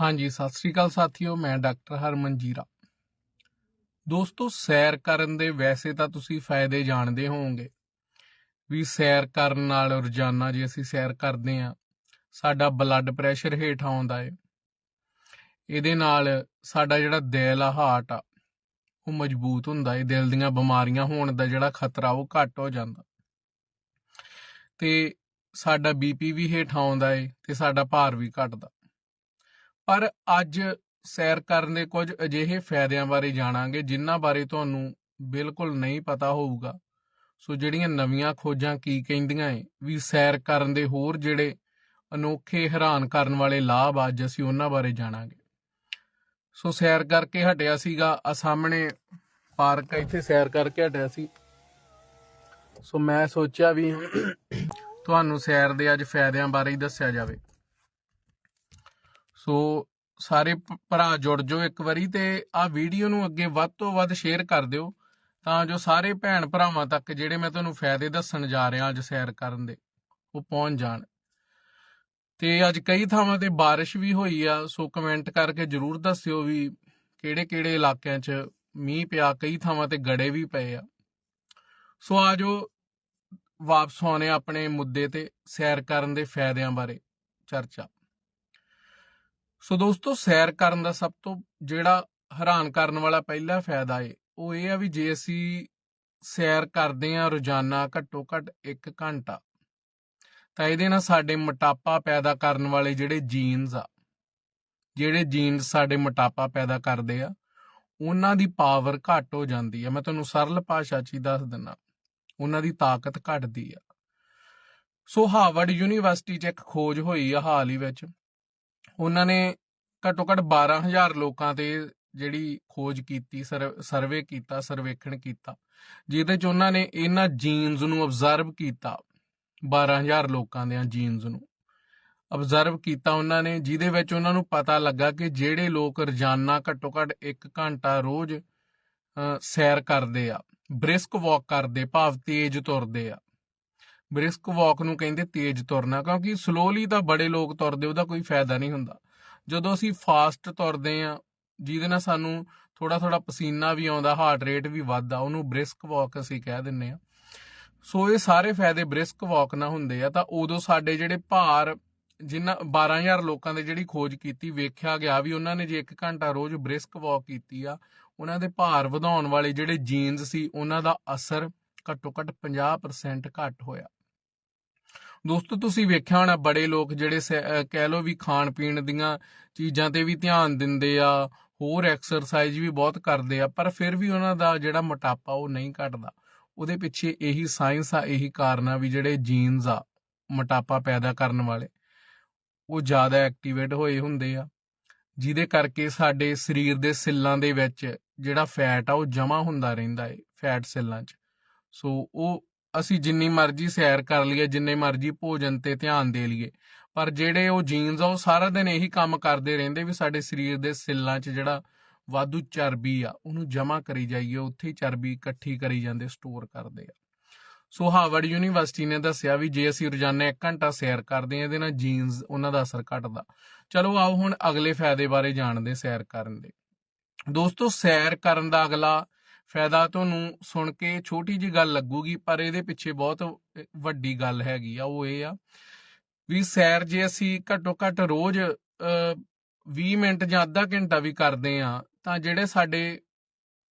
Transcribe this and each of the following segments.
ਹਾਂਜੀ, ਸਤਿ ਸ੍ਰੀ ਅਕਾਲ ਸਾਥੀਓ, ਮੈਂ ਡਾਕਟਰ ਹਰਮਨਜੀਰਾ ਦੋਸਤੋ, ਸੈਰ ਕਰਨ ਦੇ ਵੈਸੇ ਤਾਂ ਤੁਸੀਂ ਫਾਇਦੇ ਜਾਣਦੇ ਹੋਵੋਗੇ। ਵੀ ਸੈਰ ਕਰਨ ਨਾਲ ਰੋਜ਼ਾਨਾ ਜੇ ਅਸੀਂ ਸੈਰ ਕਰਦੇ ਆ ਸਾਡਾ ਬਲੱਡ ਪ੍ਰੈਸ਼ਰ ਹੇਠ ਆਉਂਦਾ ਏ। ਇਹਦੇ ਨਾਲ ਸਾਡਾ ਜਿਹੜਾ ਦਿਲ ਆ ਹਾਰਟ ਆ, ਉਹ ਮਜ਼ਬੂਤ ਹੁੰਦਾ ਏ। ਦਿਲ ਦੀਆਂ ਬਿਮਾਰੀਆਂ ਹੋਣ ਦਾ ਜਿਹੜਾ ਖਤਰਾ, ਉਹ ਘੱਟ ਹੋ ਜਾਂਦਾ। ਤੇ ਸਾਡਾ ਬੀਪੀ ਵੀ ਹੇਠ ਆਉਂਦਾ ਏ ਤੇ ਸਾਡਾ ਭਾਰ ਵੀ ਘਟਦਾ। ਪਰ ਅੱਜ ਸੈਰ ਕਰਨ ਦੇ ਕੁਝ ਅਜਿਹੇ ਫਾਇਦਿਆਂ ਬਾਰੇ ਜਾਣਾਂਗੇ, ਜਿਨ੍ਹਾਂ ਬਾਰੇ ਤੁਹਾਨੂੰ ਬਿਲਕੁਲ ਨਹੀਂ ਪਤਾ ਹੋਊਗਾ। ਸੋ ਜਿਹੜੀਆਂ ਨਵੀਆਂ ਖੋਜਾਂ ਕੀ ਕਹਿੰਦੀਆਂ ਏ, ਵੀ ਸੈਰ ਕਰਨ ਦੇ ਹੋਰ ਜਿਹੜੇ ਅਨੋਖੇ ਹੈਰਾਨ ਕਰਨ ਵਾਲੇ ਲਾਭ ਅੱਜ ਅਸੀਂ ਉਹਨਾਂ ਬਾਰੇ ਜਾਣਾਂਗੇ। ਸੋ ਸੈਰ ਕਰਕੇ ਹਟਿਆ ਸੀਗਾ, ਆ ਸਾਹਮਣੇ ਪਾਰਕ ਇੱਥੇ ਸੈਰ ਕਰਕੇ ਹਟਿਆ ਸੀ। ਸੋ ਮੈਂ ਸੋਚਿਆ ਵੀ ਤੁਹਾਨੂੰ ਸੈਰ ਦੇ ਅੱਜ ਫਾਇਦਿਆਂ ਬਾਰੇ ਹੀ ਦੱਸਿਆ ਜਾਵੇ। ਸੋ ਸਾਰੇ ਭਰਾ ਜੁੜ ਜਾਓ ਇੱਕ ਵਾਰੀ ਤੇ ਆ ਵੀਡੀਓ ਨੂੰ ਅੱਗੇ ਵੱਧ ਤੋਂ ਵੱਧ ਸ਼ੇਅਰ ਕਰ ਦਿਓ ਤਾਂ ਜੋ ਸਾਰੇ ਭੈਣ ਭਰਾਵਾਂ ਤੱਕ ਜਿਹੜੇ ਮੈਂ ਤੁਹਾਨੂੰ ਫਾਇਦੇ ਦੱਸਣ ਜਾ ਰਿਹਾ ਅੱਜ ਸੈਰ ਕਰਨ ਦੇ, ਉਹ ਪਹੁੰਚ ਜਾਣ। ਤੇ ਅੱਜ ਕਈ ਥਾਵਾਂ ਤੇ ਬਾਰਿਸ਼ ਵੀ ਹੋਈ ਆ, ਸੋ ਕਮੈਂਟ ਕਰਕੇ ਜਰੂਰ ਦੱਸਿਓ ਵੀ ਕਿਹੜੇ ਕਿਹੜੇ ਇਲਾਕਿਆਂ 'ਚ ਮੀਂਹ ਪਿਆ, ਕਈ ਥਾਵਾਂ ਤੇ ਗੜੇ ਵੀ ਪਏ ਆ। ਸੋ ਆਜੋ ਵਾਪਸ ਆਉਣੇ ਆਪਣੇ ਮੁੱਦੇ ਤੇ ਸੈਰ ਕਰਨ ਦੇ ਫਾਇਦਿਆਂ ਬਾਰੇ ਚਰਚਾ। ਸੋ ਦੋਸਤੋ, ਸੈਰ ਕਰਨ ਦਾ ਸਭ ਤੋਂ ਜਿਹੜਾ ਹੈਰਾਨ ਕਰਨ ਵਾਲਾ ਪਹਿਲਾ ਫਾਇਦਾ ਏ, ਉਹ ਇਹ ਆ ਵੀ ਜੇ ਅਸੀਂ ਸੈਰ ਕਰਦੇ ਆ ਰੋਜ਼ਾਨਾ ਘੱਟੋ ਘੱਟ 1 ਘੰਟਾ, ਤਾਂ ਇਹਦੇ ਨਾਲ ਸਾਡੇ ਮੋਟਾਪਾ ਪੈਦਾ ਕਰਨ ਵਾਲੇ ਜਿਹੜੇ ਜੀਨਸ ਆ, ਜਿਹੜੇ ਜੀਨਸ ਸਾਡੇ ਮੋਟਾਪਾ ਪੈਦਾ ਕਰਦੇ ਆ, ਉਹਨਾਂ ਦੀ ਪਾਵਰ ਘੱਟ ਹੋ ਜਾਂਦੀ ਆ। ਮੈਂ ਤੁਹਾਨੂੰ ਸਰਲ ਭਾਸ਼ਾ 'ਚ ਹੀ ਦੱਸ ਦਿੰਨਾ, ਉਹਨਾਂ ਦੀ ਤਾਕਤ ਘਟਦੀ ਆ। ਸੋ ਹਾਰਵਰਡ ਯੂਨੀਵਰਸਿਟੀ 'ਚ ਇੱਕ ਖੋਜ ਹੋਈ ਆ ਹਾਲ ਹੀ ਵਿੱਚ ਉਹਨਾਂ ਨੇ ਘੱਟੋ ਘੱਟ 12000 ਲੋਕਾਂ ਤੇ ਜਿਹੜੀ ਖੋਜ ਕੀਤੀ ਸਰਵੇ ਕੀਤਾ, ਸਰਵੇਖਣ ਕੀਤਾ, ਜਿਹਦੇ ਚ ਉਹਨਾਂ ਨੇ ਇਹਨਾਂ ਜੀਨਸ ਨੂੰ ਆਬਜ਼ਰਵ ਕੀਤਾ 12000 ਲੋਕਾਂ ਦੇ ਜੀਨਸ ਨੂੰ ਆਬਜ਼ਰਵ ਕੀਤਾ ਉਹਨਾਂ ਨੇ, ਜਿਹਦੇ ਵਿੱਚ ਉਹਨਾਂ ਨੂੰ ਪਤਾ ਲੱਗਾ ਕਿ ਜਿਹੜੇ ਲੋਕ ਰੋਜ਼ਾਨਾ ਘੱਟੋ ਘੱਟ 1 ਘੰਟਾ ਰੋਜ਼ ਸੈਰ ਕਰਦੇ ਆ ਬ੍ਰਿਸਕ ਵਾਕ ਕਰਦੇ, ਭਾਵ ਤੇਜ਼ ਤੁਰਦੇ ਆ ਬ੍ਰਿਸਕ ਵਾਕ ਨੂੰ ਕਹਿੰਦੇ ਤੇਜ਼ ਤੁਰਨਾ, ਕਿਉਂਕਿ ਸਲੋਲੀ ਤਾਂ ਬੜੇ ਲੋਕ ਤੁਰਦੇ, ਉਹਦਾ ਕੋਈ ਫਾਇਦਾ ਨਹੀਂ ਹੁੰਦਾ। ਜਦੋਂ ਅਸੀਂ ਫਾਸਟ ਤੁਰਦੇ ਆ ਜਿਹਦੇ ਨਾਲ ਸਾਨੂੰ ਥੋੜਾ ਥੋੜਾ ਪਸੀਨਾ ਵੀ ਆਉਂਦਾ ਹਾਰਟ ਰੇਟ ਵੀ ਵੱਧਦਾ, ਉਹਨੂੰ ਬ੍ਰਿਸਕ ਵਾਕ ਅਸੀਂ ਕਹਿ ਦਿੰਨੇ ਆ ਸੋ ਇਹ ਸਾਰੇ ਫਾਇਦੇ ਬ੍ਰਿਸਕ ਵਾਕ ਨਾਲ ਹੁੰਦੇ ਆ, ਤਾਂ ਉਦੋਂ ਸਾਡੇ ਜਿਹੜੇ ਭਾਰ ਜਿਨ੍ਹਾਂ 12000 ਲੋਕਾਂ ਦੇ ਜਿਹੜੀ ਖੋਜ ਕੀਤੀ, ਵੇਖਿਆ ਗਿਆ ਵੀ ਉਹਨਾਂ ਨੇ ਜੇ 1 ਘੰਟਾ ਰੋਜ਼ ਬ੍ਰਿਸਕ ਵਾਕ ਕੀਤੀ ਆ, ਉਹਨਾਂ ਦੇ ਭਾਰ ਵਧਾਉਣ ਵਾਲੇ ਜਿਹੜੇ ਜੀਨਸ ਸੀ, ਉਹਨਾਂ ਦਾ ਅਸਰ ਘੱਟੋ ਘੱਟ 50% ਘੱਟ ਹੋਇਆ। ਦੋਸਤੋ, ਤੁਸੀਂ ਵੇਖਿਆ ਹੋਣਾ ਬੜੇ ਲੋਕ ਜਿਹੜੇ ਕਹਿ ਲੋ ਵੀ ਖਾਣ ਪੀਣ ਦੀਆਂ ਚੀਜ਼ਾਂ ਤੇ ਵੀ ਧਿਆਨ ਦਿੰਦੇ ਆ, ਹੋਰ ਐਕਸਰਸਾਈਜ਼ ਵੀ ਬਹੁਤ ਕਰਦੇ ਆ, ਪਰ ਫਿਰ ਵੀ ਉਹਨਾਂ ਦਾ ਜਿਹੜਾ ਮੋਟਾਪਾ ਉਹ ਨਹੀਂ ਘਟਦਾ। ਉਹਦੇ ਪਿੱਛੇ ਇਹੀ ਸਾਇੰਸ ਆ, ਇਹੀ ਕਾਰਨ ਆ ਵੀ ਜਿਹੜੇ ਜੀਨਸ ਆ, ਮੋਟਾਪਾ ਪੈਦਾ ਕਰਨ ਵਾਲੇ, ਉਹ ਜ਼ਿਆਦਾ ਐਕਟੀਵੇਟ ਹੋਏ ਹੁੰਦੇ ਆ। ਜਿਹਦੇ ਕਰਕੇ ਸਾਡੇ ਸਰੀਰ ਦੇ ਸੈੱਲਾਂ ਦੇ ਵਿੱਚ ਜਿਹੜਾ ਫੈਟ ਆ, ਉਹ ਜਮਾ ਹੁੰਦਾ ਰਹਿੰਦਾ ਏ ਫੈਟ ਸੈੱਲਾਂ 'ਚ। ਸੋ ਉਹ ਅਸੀਂ ਜਿੰਨੀ ਮਰਜ਼ੀ ਸੈਰ ਕਰ ਲਈਏ, ਜਿੰਨੇ ਮਰਜ਼ੀ ਭੋਜਨ ਤੇ ਧਿਆਨ ਦੇ ਲਈਏ, ਪਰ ਜਿਹੜੇ ਉਹ ਜੀਨਸ ਆ, ਉਹ ਸਾਰਾ ਦਿਨ ਇਹੀ ਕੰਮ ਕਰਦੇ ਰਹਿੰਦੇ ਵੀ ਸਾਡੇ ਸਰੀਰ ਦੇ ਸੈੱਲਾਂ 'ਚ ਜਿਹੜਾ ਵਾਧੂ ਚਰਬੀ ਆ, ਉਹਨੂੰ ਜਮ੍ਹਾਂ ਕਰੀ ਜਾਈਏ, ਉੱਥੇ ਹੀ ਚਰਬੀ ਇਕੱਠੀ ਕਰੀ ਜਾਂਦੇ ਸਟੋਰ ਕਰਦੇ ਆ। ਸੋ ਹਾਰਵਰਡ ਯੂਨੀਵਰਸਿਟੀ ਨੇ ਦੱਸਿਆ ਵੀ ਜੇ ਅਸੀਂ ਰੋਜ਼ਾਨਾ 1 ਘੰਟਾ ਸੈਰ ਕਰਦੇ ਹਾਂ, ਇਹਦੇ ਨਾਲ ਜੀਨਸ ਉਹਨਾਂ ਦਾ ਅਸਰ ਘਟਦਾ। ਚਲੋ ਆਓ ਹੁਣ ਅਗਲੇ ਫਾਇਦੇ ਬਾਰੇ ਜਾਣਦੇ ਸੈਰ ਕਰਨ ਦੇ। ਦੋਸਤੋ, ਸੈਰ ਕਰਨ ਦਾ ਅਗਲਾ ਫਾਇਦਾ ਤੁਹਾਨੂੰ ਸੁਣ ਕੇ ਛੋਟੀ ਜੀ ਗੱਲ ਲੱਗੂਗੀ, ਪਰ ਇਹਦੇ ਪਿੱਛੇ ਬਹੁਤ ਵੱਡੀ ਗੱਲ ਹੈਗੀ ਆ, ਉਹ ਇਹ ਆ ਵੀ ਸੈਰ ਜੇ ਅਸੀਂ ਘੱਟੋ ਘੱਟ ਰੋਜ਼ 20 ਮਿੰਟ ਜਾਂ ਅੱਧਾ ਘੰਟਾ ਵੀ ਕਰਦੇ ਆ, ਤਾਂ ਜਿਹੜੇ ਸਾਡੇ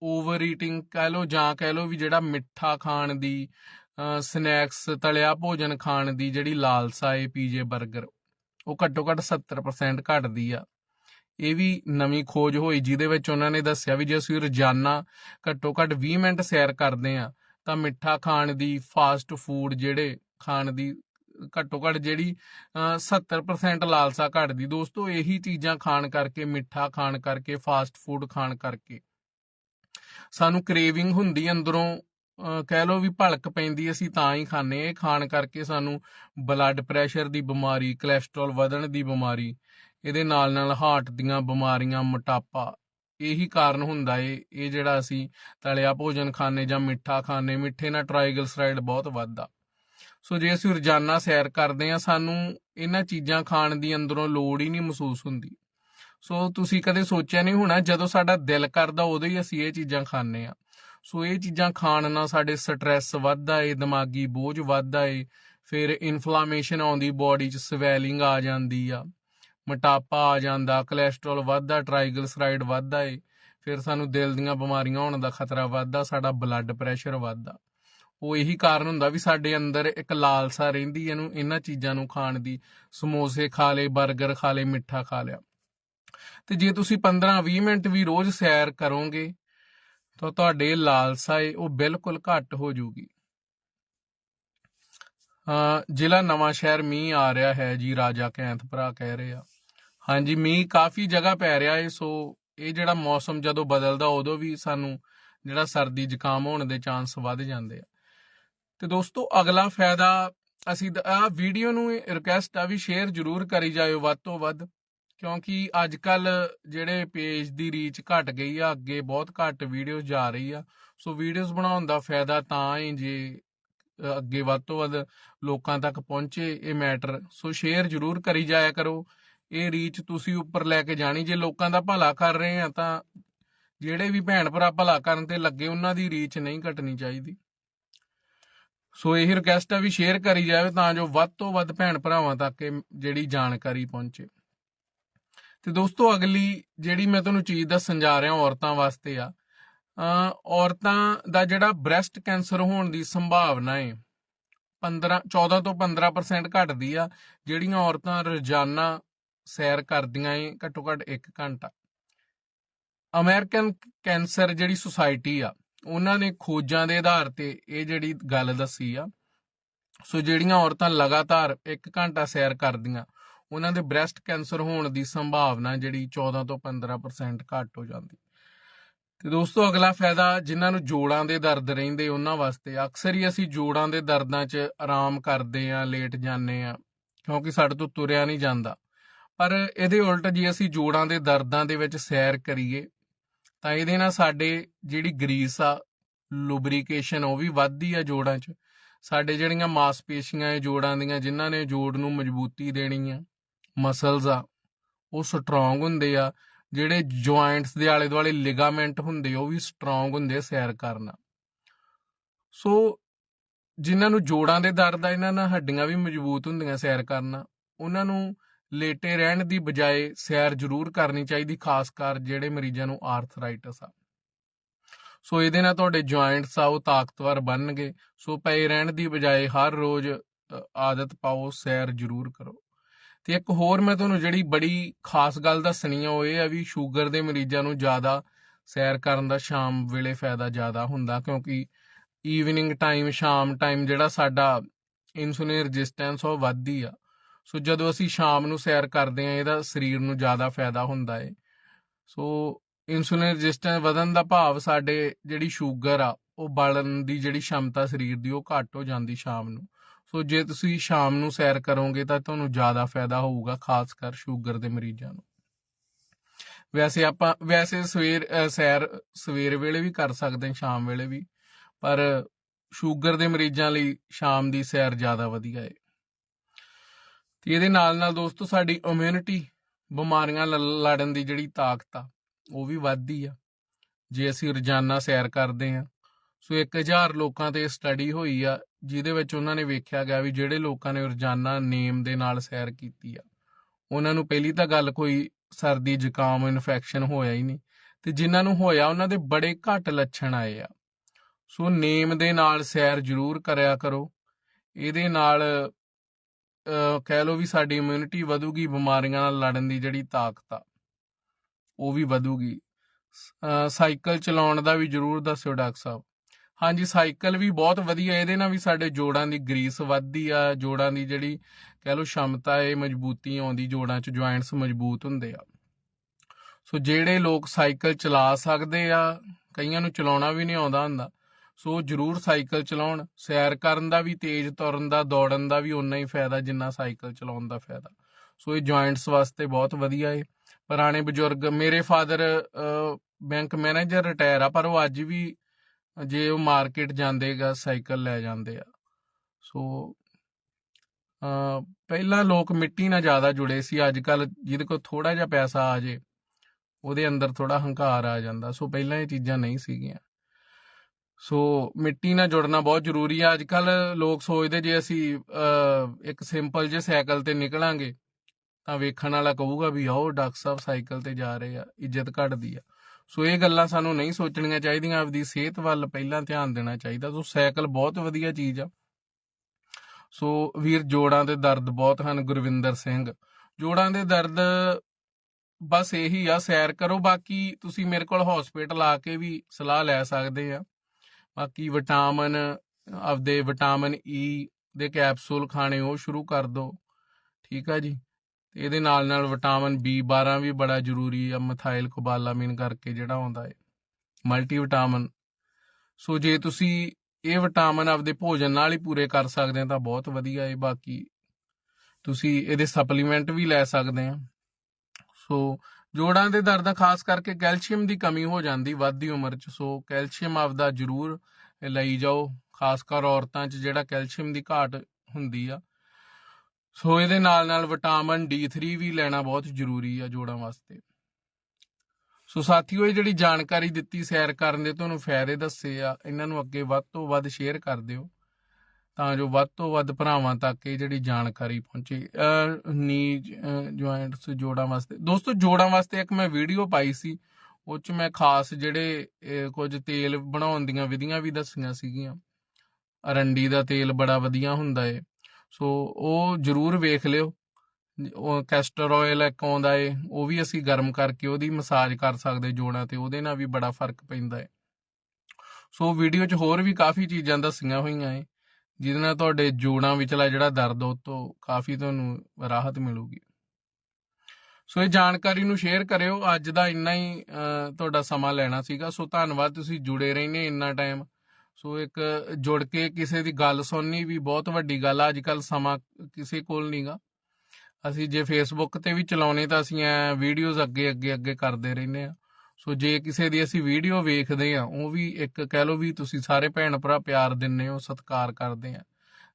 ਓਵਰ ਈਟਿੰਗ ਕਹਿ ਲੋ ਜਾਂ ਕਹਿ ਲੋ ਵੀ ਜਿਹੜਾ ਮਿੱਠਾ ਖਾਣ ਦੀ ਸਨੈਕਸ, ਤਲਿਆ ਭੋਜਨ ਖਾਣ ਦੀ ਜਿਹੜੀ ਲਾਲਸਾ ਏ ਪੀਜੇ 버ਗਰ ਉਹ ਘੱਟੋ ਘੱਟ 70% ਘਟਦੀ ਆ। ਇਹ ਵੀ ਨਵੀਂ ਖੋਜ ਹੋਈ, ਜਿਹਦੇ ਵਿੱਚ ਉਹਨਾਂ ਨੇ ਦੱਸਿਆ ਵੀ ਜੇ ਅਸੀਂ ਰੋਜ਼ਾਨਾ ਘੱਟੋ ਘੱਟ 20 ਮਿੰਟ ਸੈਰ ਕਰਦੇ ਆ ਤਾਂ ਮਿੱਠਾ ਖਾਣ ਦੀ ਫਾਸਟ ਫੂਡ ਜਿਹੜੇ ਖਾਣ ਦੀ ਘੱਟੋ ਘੱਟ ਜਿਹੜੀ 70% ਲਾਲਸਾ ਘਟਦੀ। ਦੋਸਤੋ, ਇਹੀ ਚੀਜ਼ਾਂ ਖਾਣ ਕਰਕੇ, ਮਿੱਠਾ ਖਾਣ ਕਰਕੇ ਫਾਸਟ ਫੂਡ ਖਾਣ ਕਰਕੇ। ਸਾਨੂੰ ਕ੍ਰੇਵਿੰਗ ਹੁੰਦੀ ਅੰਦਰੋਂ, ਅਹ, ਕਹਿ ਲੋ ਵੀ ਭਲਕ ਪੈਂਦੀ, ਅਸੀਂ ਤਾਂ ਹੀ ਖਾਂਦੇ ਇਹ ਖਾਣ ਕਰਕੇ ਸਾਨੂੰ ਬਲੱਡ ਪ੍ਰੈਸ਼ਰ ਦੀ ਬਿਮਾਰੀ ਕੋਲੇਸਟ੍ਰੋਲ ਵਧਣ ਦੀ ਬਿਮਾਰੀ ਇਹਦੇ ਨਾਲ ਨਾਲ ਹਾਰਟ ਦੀਆਂ ਬਿਮਾਰੀਆਂ, ਮੋਟਾਪਾ, ਇਹੀ ਕਾਰਨ ਹੁੰਦਾ ਏ, ਇਹ ਜਿਹੜਾ ਅਸੀਂ ਤਲਿਆ ਭੋਜਨ ਖਾਂਦੇ ਜਾਂ ਮਿੱਠਾ ਖਾਂਦੇ, ਮਿੱਠੇ ਨਾਲ ਟ੍ਰਾਈਗਲਿਸਰਾਈਡ ਬਹੁਤ ਵੱਧਦਾ। ਸੋ ਜੇ ਅਸੀਂ ਰੋਜ਼ਾਨਾ ਸੈਰ ਕਰਦੇ ਆ ਸਾਨੂੰ ਇਹਨਾਂ ਚੀਜ਼ਾਂ ਖਾਣ ਦੀ ਅੰਦਰੋਂ ਲੋੜ ਹੀ ਨਹੀਂ ਮਹਿਸੂਸ ਹੁੰਦੀ। ਸੋ ਤੁਸੀਂ ਕਦੇ ਸੋਚਿਆ ਨਹੀਂ ਹੋਣਾ, ਜਦੋਂ ਸਾਡਾ ਦਿਲ ਕਰਦਾ ਉਦੋਂ ਹੀ ਅਸੀਂ ਇਹ ਚੀਜ਼ਾਂ ਖਾਂਦੇ ਆ ਸੋ ਇਹ ਚੀਜ਼ਾਂ ਖਾਣ ਨਾਲ ਸਾਡੇ ਸਟ੍ਰੈਸ ਵੱਧਦਾ ਏ, ਦਿਮਾਗੀ ਬੋਝ ਵੱਧਦਾ ਏ, ਫਿਰ ਇਨਫਲਾਮੇਸ਼ਨ ਆਉਂਦੀ ਬਾਡੀ 'ਚ ਸਵੈਲਿੰਗ ਆ ਜਾਂਦੀ ਆ। ਮੋਟਾਪਾ ਆ ਜਾਂਦਾ ਕੋਲੇਸਟ੍ਰੋਲ ਵੱਧਦਾ ਟ੍ਰਾਈਗਲਿਸਰਾਈਡ ਵੱਧਦਾ ਏ, ਫਿਰ ਸਾਨੂੰ ਦਿਲ ਦੀਆਂ ਬਿਮਾਰੀਆਂ ਹੋਣ ਦਾ ਖਤਰਾ ਵੱਧਦਾ, ਸਾਡਾ ਬਲੱਡ ਪ੍ਰੈਸ਼ਰ ਵੱਧਦਾ। ਉਹ ਇਹੀ ਕਾਰਨ ਹੁੰਦਾ ਵੀ ਸਾਡੇ ਅੰਦਰ ਇੱਕ ਲਾਲਸਾ ਰਹਿੰਦੀ ਇਹਨੂੰ, ਇਹਨਾਂ ਚੀਜ਼ਾਂ ਨੂੰ ਖਾਣ ਦੀ। ਸਮੋਸੇ ਖਾ ਲਏ 버ਗਰ ਖਾ ਲਏ, ਮਿੱਠਾ ਖਾ ਲਿਆ। ਤੇ ਜੇ ਤੁਸੀਂ 15-20 ਮਿੰਟ ਵੀ ਰੋਜ਼ ਸੈਰ ਕਰੋਗੇ, ਤਾਂ ਤੁਹਾਡੇ ਲਾਲਸਾ ਏ, ਉਹ ਬਿਲਕੁਲ ਘੱਟ ਹੋ ਜਾਊਗੀ ਅ ਜ਼ਿਲ੍ਹਾ ਨਵਾਂ ਸ਼ਹਿਰ ਮੀਂਹ ਆ ਰਿਹਾ ਹੈ ਜੀ, ਰਾਜਾ ਕੈਂਥ ਭਰਾ ਕਹਿ ਰਹੇ। ਆ ਹਾਂਜੀ, ਮੀਂਹ ਕਾਫੀ ਜਗ੍ਹਾ ਪੈ ਰਿਹਾ ਏ, ਸੋ ਇਹ ਜਿਹੜਾ ਮੌਸਮ ਜਦੋਂ ਬਦਲਦਾ ਉਦੋਂ ਵੀ ਸਾਨੂੰ ਜਿਹੜਾ ਸਰਦੀ ਜ਼ੁਕਾਮ ਹੋਣ ਦੇ ਚਾਂਸ ਵੱਧ ਜਾਂਦੇ ਆ। ਤੇ ਦੋਸਤੋ, ਅਗਲਾ ਫਾਇਦਾ ਅਸੀਂ ਆ ਵੀਡੀਓ ਨੂੰ ਰਿਕਵੈਸਟ ਆ ਵੀ ਸ਼ੇਅਰ ਜ਼ਰੂਰ ਕਰੀ ਜਾਇਓ ਵੱਧ ਤੋਂ ਵੱਧ, ਕਿਉਂਕਿ ਅੱਜ ਕੱਲ ਜਿਹੜੇ ਪੇਜ ਦੀ ਰੀਚ ਘਟ ਗਈ ਆ, ਅੱਗੇ ਬਹੁਤ ਘੱਟ ਵੀਡੀਓਜ਼ ਜਾ ਰਹੀ ਆ, ਸੋ ਵੀਡੀਓਜ਼ ਬਣਾਉਣ ਦਾ ਫਾਇਦਾ ਤਾਂ ਹੀ ਜੇ ਅੱਗੇ ਵੱਧ ਤੋਂ ਵੱਧ ਲੋਕਾਂ ਤੱਕ ਪਹੁੰਚੇ, ਇਹ ਮੈਟਰ ਸੋ ਸ਼ੇਅਰ ਜ਼ਰੂਰ ਕਰੀ ਜਾਇਆ ਕਰੋ। ਇਹ ਰੀਚ ਤੁਸੀਂ ਉੱਪਰ ਲੈ ਕੇ ਜਾਣੀ, ਜੇ ਲੋਕਾਂ ਦਾ ਭਲਾ ਕਰ ਰਹੇ ਆ ਤਾਂ ਜਿਹੜੇ ਵੀ ਭੈਣ ਭਰਾ ਭਲਾ ਕਰਨ ਤੇ ਲੱਗੇ, ਉਹਨਾਂ ਦੀ ਰੀਚ ਨਹੀਂ ਘਟਣੀ ਚਾਹੀਦੀ। ਸੋ ਇਹ ਰਿਕਵੈਸਟ ਆ ਵੀ ਸ਼ੇਅਰ ਕਰੀ ਜਾਵੇ ਤਾਂ ਜੋ ਵੱਧ ਤੋਂ ਵੱਧ ਭੈਣ ਭਰਾਵਾਂ ਤੱਕ ਇਹ ਜਿਹੜੀ ਜਾਣਕਾਰੀ ਪਹੁੰਚੇ। ਤੇ ਦੋਸਤੋ, ਅਗਲੀ ਜਿਹੜੀ ਮੈਂ ਤੁਹਾਨੂੰ ਚੀਜ਼ ਦੱਸਣ ਜਾ ਰਿਹਾ ਔਰਤਾਂ ਵਾਸਤੇ ਆ ਔਰਤਾਂ ਦਾ ਜਿਹੜਾ ਬ੍ਰੈਸਟ ਕੈਂਸਰ ਹੋਣ ਦੀ ਸੰਭਾਵਨਾ ਹੈ 15 14 ਤੋਂ 15% ਘਟਦੀ ਆ, ਜਿਹੜੀਆਂ ਔਰਤਾਂ ਰੋਜ਼ਾਨਾ ਸੈਰ ਕਰਦੀਆਂ ਏ, ਘੱਟੋ ਘੱਟ 1 ਘੰਟਾ। ਅਮਰੀਕਨ ਕੈਂਸਰ ਜਿਹੜੀ ਸੁਸਾਇਟੀ ਆ, ਉਹਨਾਂ ਨੇ ਖੋਜਾਂ ਦੇ ਆਧਾਰ ਤੇ ਇਹ ਜਿਹੜੀ ਗੱਲ ਦੱਸੀ ਆ, ਸੋ ਜਿਹੜੀਆਂ ਔਰਤਾਂ ਲਗਾਤਾਰ 1 ਘੰਟਾ ਸੈਰ ਕਰਦੀਆਂ, ਉਹਨਾਂ ਦੇ ਬ੍ਰੈਸਟ ਕੈਂਸਰ ਹੋਣ ਦੀ ਸੰਭਾਵਨਾ ਜਿਹੜੀ 14 ਤੋਂ 15% ਘੱਟ ਹੋ ਜਾਂਦੀ। ਤੇ ਦੋਸਤੋ, ਅਗਲਾ ਫਾਇਦਾ ਜਿਨ੍ਹਾਂ ਨੂੰ ਜੋੜਾਂ ਦੇ ਦਰਦ ਰਹਿੰਦੇ ਉਹਨਾਂ ਵਾਸਤੇ, ਅਕਸਰ ਹੀ ਅਸੀਂ ਜੋੜਾਂ ਦੇ ਦਰਦਾਂ 'ਚ ਆਰਾਮ ਕਰਦੇ ਆਂ, ਲੇਟ ਜਾਂਦੇ ਆਂ, ਕਿਉਂਕਿ ਸਾਡੇ ਤੋਂ ਤੁਰਿਆ ਨਹੀਂ ਜਾਂਦਾ। ਪਰ ਇਹਦੇ ਉਲਟ ਜੇ ਅਸੀਂ ਜੋੜਾਂ ਦੇ ਦਰਦਾਂ ਦੇ ਵਿੱਚ ਸੈਰ ਕਰੀਏ, ਤਾਂ ਇਹਦੇ ਨਾਲ ਸਾਡੇ ਜਿਹੜੀ ਗਰੀਸ ਆ ਲੁਬਰੀਕੇਸ਼ਨ ਉਹ ਵੀ ਵੱਧਦੀ ਆ ਜੋੜਾਂ 'ਚ। ਸਾਡੇ ਜਿਹੜੀਆਂ ਮਾਸਪੇਸ਼ੀਆਂ ਇਹ ਜੋੜਾਂ ਦੀਆਂ, ਜਿਨ੍ਹਾਂ ਨੇ ਜੋੜ ਨੂੰ ਮਜ਼ਬੂਤੀ ਦੇਣੀ ਆ ਮਸਲਸ ਆ, ਉਹ ਸਟਰੋਂਗ ਹੁੰਦੇ ਆ। ਜਿਹੜੇ ਜੁਆਇੰਟਸ ਦੇ ਆਲੇ ਦੁਆਲੇ ਲਿਗਾਮੈਂਟ ਹੁੰਦੇ, ਉਹ ਵੀ ਸਟਰੋਂਗ ਹੁੰਦੇ ਆ ਸੈਰ ਕਰਨਾ। ਸੋ ਜਿਨ੍ਹਾਂ ਨੂੰ ਜੋੜਾਂ ਦੇ ਦਰਦ ਆ, ਇਹਨਾਂ ਨਾਲ ਹੱਡੀਆਂ ਵੀ ਮਜ਼ਬੂਤ ਹੁੰਦੀਆਂ ਸੈਰ ਕਰਨਾ। ਉਹਨਾਂ ਨੂੰ ਲੇਟੇ ਰਹਿਣ ਦੀ ਬਜਾਏ ਸੈਰ ਜ਼ਰੂਰ ਕਰਨੀ ਚਾਹੀਦੀ, ਖਾਸ ਕਰ ਜਿਹੜੇ ਮਰੀਜ਼ਾਂ ਨੂੰ ਆਰਥਰਾਈਟਸ ਆ। ਸੋ ਇਹਦੇ ਨਾਲ ਤੁਹਾਡੇ ਜੁਆਇੰਟਸ ਆ, ਉਹ ਤਾਕਤਵਰ ਬਣਨਗੇ। ਸੋ ਪਏ ਰਹਿਣ ਦੀ ਬਜਾਏ ਹਰ ਰੋਜ਼ ਆਦਤ ਪਾਓ, ਸੈਰ ਜ਼ਰੂਰ ਕਰੋ। ਤੇ ਇੱਕ ਹੋਰ ਮੈਂ ਤੁਹਾਨੂੰ ਜਿਹੜੀ ਬੜੀ ਖਾਸ ਗੱਲ ਦੱਸਣੀ ਆ, ਉਹ ਇਹ ਆ ਵੀ ਸ਼ੂਗਰ ਦੇ ਮਰੀਜ਼ਾਂ ਨੂੰ ਜ਼ਿਆਦਾ ਸੈਰ ਕਰਨ ਦਾ ਸ਼ਾਮ ਵੇਲੇ ਫਾਇਦਾ ਜ਼ਿਆਦਾ ਹੁੰਦਾ, ਕਿਉਂਕਿ ਈਵਨਿੰਗ ਟਾਈਮ ਸ਼ਾਮ ਟਾਈਮ ਜਿਹੜਾ ਸਾਡਾ ਇਨਸੂਲਿਨ ਰੈਜ਼ਿਸਟੈਂਸ ਉਹ ਵੱਧਦੀ ਆ। ਸੋ ਜਦੋਂ ਅਸੀਂ ਸ਼ਾਮ ਨੂੰ ਸੈਰ ਕਰਦੇ ਆ ਇਹਦਾ ਸਰੀਰ ਨੂੰ ਜ਼ਿਆਦਾ ਫਾਇਦਾ ਹੁੰਦਾ ਏ। ਸੋ ਇਨਸੂਲਿਨ ਰੈਜ਼ਿਸਟੈਂਸ ਵਧਣ ਦਾ ਭਾਵ ਸਾਡੇ ਜਿਹੜੀ ਸ਼ੂਗਰ ਆ, ਉਹ ਬਾਲਣ ਦੀ ਜਿਹੜੀ ਸ਼ਮਤਾ ਸਰੀਰ ਦੀ, ਉਹ ਘੱਟ ਹੋ ਜਾਂਦੀ ਸ਼ਾਮ ਨੂੰ। ਸੋ ਜੇ ਤੁਸੀਂ ਸ਼ਾਮ ਨੂੰ ਸੈਰ ਕਰੋਗੇ, ਤਾਂ ਤੁਹਾਨੂੰ ਜ਼ਿਆਦਾ ਫਾਇਦਾ ਹੋਊਗਾ, ਖਾਸ ਕਰ ਸ਼ੂਗਰ ਦੇ ਮਰੀਜ਼ਾਂ ਨੂੰ। ਵੈਸੇ ਆਪਾਂ, ਵੈਸੇ ਸਵੇਰ ਸੈਰ ਸਵੇਰ ਵੇਲੇ ਵੀ ਕਰ ਸਕਦੇ ਹਾਂ, ਸ਼ਾਮ ਵੇਲੇ ਵੀ। ਪਰ ਸ਼ੂਗਰ ਦੇ ਮਰੀਜ਼ਾਂ ਲਈ ਸ਼ਾਮ ਦੀ ਸੈਰ ਜ਼ਿਆਦਾ ਵਧੀਆ ਹੈ ਤੇ ਇਹਦੇ ਨਾਲ ਨਾਲ ਦੋਸਤੋ ਸਾਡੀ ਇਮਿਊਨਿਟੀ ਬਿਮਾਰੀਆਂ ਲੜਨ ਦੀ ਜਿਹੜੀ ਤਾਕਤ ਆ, ਉਹ ਵੀ ਵੱਧਦੀ ਆ। ਜੇ ਅਸੀਂ ਰੋਜ਼ਾਨਾ ਸੈਰ ਕਰਦੇ ਆ ਸੋ 1000 ਲੋਕਾਂ ਤੇ ਸਟੱਡੀ ਹੋਈ ਆ, ਜਿਹਦੇ ਵਿੱਚ ਉਹਨਾਂ ਨੇ ਵੇਖਿਆ ਗਿਆ ਵੀ ਜਿਹੜੇ ਲੋਕਾਂ ਨੇ ਰੋਜ਼ਾਨਾ ਨੇਮ ਦੇ ਨਾਲ ਸੈਰ ਕੀਤੀ ਆ, ਉਹਨਾਂ ਨੂੰ ਪਹਿਲੀ ਤਾਂ ਗੱਲ ਕੋਈ ਸਰਦੀ ਜ਼ੁਕਾਮ ਇਨਫੈਕਸ਼ਨ ਹੋਇਆ ਹੀ ਨਹੀਂ ਤੇ ਜਿਨ੍ਹਾਂ ਨੂੰ ਹੋਇਆ, ਉਹਨਾਂ ਦੇ ਬੜੇ ਘੱਟ ਲੱਛਣ ਆਏ ਆ। ਸੋ ਨੇਮ ਦੇ ਨਾਲ ਸੈਰ ਜ਼ਰੂਰ ਕਰਿਆ ਕਰੋ, ਇਹਦੇ ਨਾਲ ਕਹਿ ਲੋ ਵੀ ਸਾਡੀ ਇਮਿਊਨਿਟੀ ਵਧੂਗੀ, ਬਿਮਾਰੀਆਂ ਨਾਲ ਲੜਨ ਦੀ ਜਿਹੜੀ ਤਾਕਤ ਆ, ਉਹ ਵੀ ਵਧੂਗੀ। ਸਾਈਕਲ ਚਲਾਉਣ ਦਾ ਵੀ ਜ਼ਰੂਰ ਦੱਸਿਓ ਡਾਕਟਰ ਸਾਹਿਬ। ਹਾਂਜੀ, ਸਾਈਕਲ ਵੀ ਬਹੁਤ ਵਧੀਆ, ਇਹਦੇ ਨਾਲ ਵੀ ਸਾਡੇ ਜੋੜਾਂ ਦੀ ਗਰੀਸ ਵੱਧਦੀ ਆ, ਜੋੜਾਂ ਦੀ ਜਿਹੜੀ ਕਹਿ ਲੋ ਸ਼ਮਤਾ ਹੈ ਮਜ਼ਬੂਤੀ ਆਉਂਦੀ, ਜੋੜਾਂ 'ਚ ਜੁਆਇੰਟਸ ਮਜ਼ਬੂਤ ਹੁੰਦੇ ਆ। ਸੋ ਜਿਹੜੇ ਲੋਕ ਸਾਈਕਲ ਚਲਾ ਸਕਦੇ ਆ, ਕਈਆਂ ਨੂੰ ਚਲਾਉਣਾ ਵੀ ਨਹੀਂ ਆਉਂਦਾ ਹੁੰਦਾ। ਸੋ ਜਰੂਰ ਸਾਈਕਲ ਚਲਾਉਣ, ਸੈਰ ਕਰਨ ਦਾ ਵੀ ਤੇਜ਼, ਤੁਰਨ ਦਾ, ਦੌੜਨ ਦਾ ਵੀ ਉਨਾ ਹੀ ਫਾਇਦਾ ਜਿੰਨਾ ਸਾਈਕਲ ਚਲਾਉਣ ਦਾ ਫਾਇਦਾ। ਸੋ ਇਹ ਜੁਆਇੰਟਸ ਵਾਸਤੇ ਬਹੁਤ ਵਧੀਆ ਹੈ ਪੁਰਾਣੇ ਬਜ਼ੁਰਗ, ਮੇਰੇ ਫਾਦਰ ਬੈਂਕ ਮੈਨੇਜਰ ਰਿਟਾਇਰ ਆ, ਪਰ ਉਹ ਅੱਜ ਵੀ ਜੇ ਉਹ ਮਾਰਕੀਟ ਜਾਂਦੇਗਾ ਸਾਈਕਲ ਲੈ ਜਾਂਦੇ ਆ। ਸੋ ਅ ਪਹਿਲਾਂ ਲੋਕ ਮਿੱਟੀ ਨਾਲ ਜ਼ਿਆਦਾ ਜੁੜੇ ਸੀ ਅੱਜ ਕੱਲ ਜਿਹਦੇ ਕੋਲ ਥੋੜਾ ਜਿਹਾ ਪੈਸਾ ਆ ਜੇ, ਉਹਦੇ ਅੰਦਰ ਥੋੜਾ ਹੰਕਾਰ ਆ ਜਾਂਦਾ। ਸੋ ਪਹਿਲਾਂ ਇਹ ਚੀਜ਼ਾਂ ਨਹੀਂ ਸੀਗੀਆਂ। ਸੋ ਮਿੱਟੀ ਨਾਲ ਜੁੜਨਾ ਬਹੁਤ ਜ਼ਰੂਰੀ ਆ। ਅੱਜ ਕੱਲ ਲੋਕ ਸੋਚਦੇ ਜੇ ਅਸੀਂ ਇੱਕ ਸਿੰਪਲ ਜੇ ਸਾਈਕਲ ਤੇ ਨਿਕਲਾਂਗੇ, ਤਾਂ ਵੇਖਣ ਵਾਲਾ ਕਹੂਗਾ ਵੀ ਆਓ ਡਾਕਟਰ ਸਾਹਿਬ ਸਾਈਕਲ ਤੇ ਜਾ ਰਹੇ ਆ, ਇੱਜ਼ਤ ਘਟਦੀ ਆ। ਸੋ ਇਹ ਗੱਲਾਂ ਸਾਨੂੰ ਨਹੀਂ ਸੋਚਣੀਆਂ ਚਾਹੀਦੀਆਂ, ਆਪਦੀ ਸਿਹਤ ਵੱਲ ਪਹਿਲਾਂ ਧਿਆਨ ਦੇਣਾ ਚਾਹੀਦਾ। ਸੋ ਸਾਈਕਲ ਬਹੁਤ ਵਧੀਆ ਚੀਜ਼ ਆ। ਸੋ ਵੀਰ, ਜੋੜਾਂ ਦੇ ਦਰਦ ਬਹੁਤ ਹਨ, ਗੁਰਵਿੰਦਰ ਸਿੰਘ। ਜੋੜਾਂ ਦੇ ਦਰਦ ਬਸ ਇਹੀ ਆ, ਸੈਰ ਕਰੋ। ਬਾਕੀ ਤੁਸੀਂ ਮੇਰੇ ਕੋਲ ਹਸਪੀਟਲ ਆ ਕੇ ਵੀ ਸਲਾਹ ਲੈ ਸਕਦੇ ਆ। ਬਾਕੀ ਵਿਟਾਮਿਨ, ਆਪਦੇ ਵਿਟਾਮਿਨ ਈ ਦੇ ਕੈਪਸੂਲ ਖਾਣੇ ਉਹ ਸ਼ੁਰੂ ਕਰ ਦਿਓ ਠੀਕ ਆ ਜੀ? ਇਹਦੇ ਨਾਲ ਨਾਲ ਵਿਟਾਮਿਨ B12 ਵੀ ਬੜਾ ਜ਼ਰੂਰੀ ਆ ਮਥਾਈਲ ਕੋਬਾਲਾਮਿਨ ਕਰਕੇ ਜਿਹੜਾ ਆਉਂਦਾ ਹੈ ਮਲਟੀ ਵਿਟਾਮਿਨ ਸੋ ਜੇ ਤੁਸੀਂ ਇਹ ਵਿਟਾਮਿਨ ਆਪਦੇ ਭੋਜਨ ਨਾਲ ਹੀ ਪੂਰੇ ਕਰ ਸਕਦੇ ਆ ਤਾਂ ਬਹੁਤ ਵਧੀਆ ਹੈ ਬਾਕੀ ਤੁਸੀਂ ਇਹਦੇ ਸਪਲੀਮੈਂਟ ਵੀ ਲੈ ਸਕਦੇ ਆ। ਸੋ ਜੋੜਾਂ ਦੇ ਦਰਦ ਦਾ ਖਾਸ ਕਰਕੇ ਕੈਲਸ਼ੀਅਮ ਦੀ ਕਮੀ ਹੋ ਜਾਂਦੀ, ਵੱਧਦੀ ਉਮਰ 'ਚ। ਸੋ ਕੈਲਸ਼ੀਅਮ ਆਪਦਾ ਜ਼ਰੂਰ ਲਈ ਜਾਓ, ਖਾਸ ਕਰ ਔਰਤਾਂ 'ਚ, ਜਿਹੜਾ ਕੈਲਸ਼ੀਅਮ ਦੀ ਘਾਟ ਹੁੰਦੀ ਆ। ਸੋ ਇਹਦੇ ਨਾਲ ਨਾਲ ਵਿਟਾਮਿਨ D3 ਵੀ ਲੈਣਾ ਬਹੁਤ ਜ਼ਰੂਰੀ ਆ ਜੋੜਾਂ ਵਾਸਤੇ। ਸੋ ਸਾਥੀਓ, ਇਹ ਜਿਹੜੀ ਜਾਣਕਾਰੀ ਦਿੱਤੀ, ਸੈਰ ਕਰਨ ਦੇ ਤੁਹਾਨੂੰ ਫਾਇਦੇ ਦੱਸੇ ਆ। ਇਹਨਾਂ ਨੂੰ ਅੱਗੇ ਵੱਧ ਤੋਂ ਵੱਧ ਸ਼ੇਅਰ ਕਰ ਦਿਓ। ਤਾਂ ਜੋ ਵੱਧ ਤੋਂ ਵੱਧ ਭਰਾਵਾਂ ਤੱਕ ਇਹ ਜਿਹੜੀ ਜਾਣਕਾਰੀ ਪਹੁੰਚੇ। ਨੀ ਜੁਆਇੰਟਸ ਜੋੜਾਂ ਵਾਸਤੇ। ਦੋਸਤੋ ਜੋੜਾਂ ਵਾਸਤੇ ਇੱਕ ਮੈਂ ਵੀਡੀਓ ਪਾਈ ਸੀ ਉਹ ਚ ਮੈਂ ਖਾਸ ਜਿਹੜੇ ਅਹ, ਕੁਝ ਤੇਲ ਬਣਾਉਣ ਦੀਆਂ ਵਿਧੀਆਂ ਵੀ ਦੱਸੀਆਂ ਸੀਗੀਆਂ। ਅਰੰਡੀ ਦਾ ਤੇਲ ਬੜਾ ਵਧੀਆ ਹੁੰਦਾ ਏ। ਸੋ ਉਹ ਜਰੂਰ ਵੇਖ ਲਿਓ। ਉਹ ਕੈਸਟਰ ਆਇਲ ਇੱਕ ਆਉਂਦਾ ਏ ਉਹ ਵੀ ਅਸੀਂ ਗਰਮ ਕਰਕੇ ਉਹਦੀ ਮਸਾਜ ਕਰ ਸਕਦੇ ਜੋੜਾਂ ਤੇ ਉਹਦੇ ਨਾਲ ਵੀ ਬੜਾ ਫ਼ਰਕ ਪੈਂਦਾ ਏ। ਸੋ ਵੀਡੀਓ 'ਚ ਹੋਰ ਵੀ ਕਾਫੀ ਚੀਜ਼ਾਂ ਦੱਸੀਆਂ ਹੋਈਆਂ ਏ। ਜਿਹਦੇ ਨਾਲ ਤੁਹਾਡੇ ਜੋੜਾਂ ਵਿਚਲਾ ਜਿਹੜਾ ਦਰਦ ਉਹ ਤੋਂ ਕਾਫੀ ਤੁਹਾਨੂੰ ਰਾਹਤ ਮਿਲੂਗੀ। ਸੋ ਇਹ ਜਾਣਕਾਰੀ ਨੂੰ ਸ਼ੇਅਰ ਕਰਿਓ। ਅੱਜ ਦਾ ਇੰਨਾ ਹੀ ਅਹ, ਤੁਹਾਡਾ ਸਮਾਂ ਲੈਣਾ ਸੀਗਾ। ਸੋ ਧੰਨਵਾਦ ਤੁਸੀਂ ਜੁੜੇ ਰਹਿੰਦੇ ਇੰਨਾ ਟਾਈਮ ਸੋ ਇੱਕ ਜੁੜ ਕੇ ਕਿਸੇ ਦੀ ਗੱਲ ਸੁਣਨੀ ਵੀ ਬਹੁਤ ਵੱਡੀ ਗੱਲ ਆ। ਅੱਜ ਕੱਲ ਸਮਾਂ ਕਿਸੇ ਕੋਲ ਨਹੀਂਗਾ ਅਸੀਂ ਜੇ ਫੇਸਬੁੱਕ ਤੇ ਵੀ ਚਲਾਉਨੇ ਤਾਂ ਅਸੀਂ ਐ ਵੀਡੀਓਜ਼ ਅੱਗੇ ਅੱਗੇ ਅੱਗੇ ਕਰਦੇ ਰਹਿੰਦੇ ਆ। ਸੋ ਜੇ ਕਿਸੇ ਦੀ ਅਸੀਂ ਵੀਡੀਓ ਵੇਖਦੇ ਆ ਉਹ ਵੀ ਇੱਕ ਕਹਿ ਲਓ ਵੀ ਤੁਸੀਂ ਸਾਰੇ ਭੈਣ ਭਰਾ ਪਿਆਰ ਦਿੰਨੇ ਹੋ, ਸਤਿਕਾਰ ਕਰਦੇ ਆ,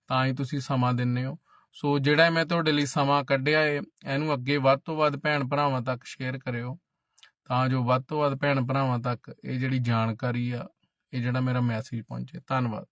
ਤਾਂ ਹੀ ਤੁਸੀਂ ਸਮਾਂ ਦਿੰਨੇ ਹੋ। ਸੋ ਜਿਹੜਾ ਮੈਂ ਤੁਹਾਡੇ ਲਈ ਸਮਾਂ ਕੱਢਿਆ ਏ, ਇਹਨੂੰ ਅੱਗੇ ਵੱਧ ਤੋਂ ਵੱਧ ਭੈਣ ਭਰਾਵਾਂ ਤੱਕ ਸ਼ੇਅਰ ਕਰਿਓ, ਤਾਂ ਜੋ ਵੱਧ ਤੋਂ ਵੱਧ ਭੈਣ ਭਰਾਵਾਂ ਤੱਕ ਇਹ ਜਿਹੜੀ ਜਾਣਕਾਰੀ ਆ, ਇਹ ਜਿਹੜਾ ਮੇਰਾ ਮੈਸੇਜ ਪਹੁੰਚੇ। ਧੰਨਵਾਦ।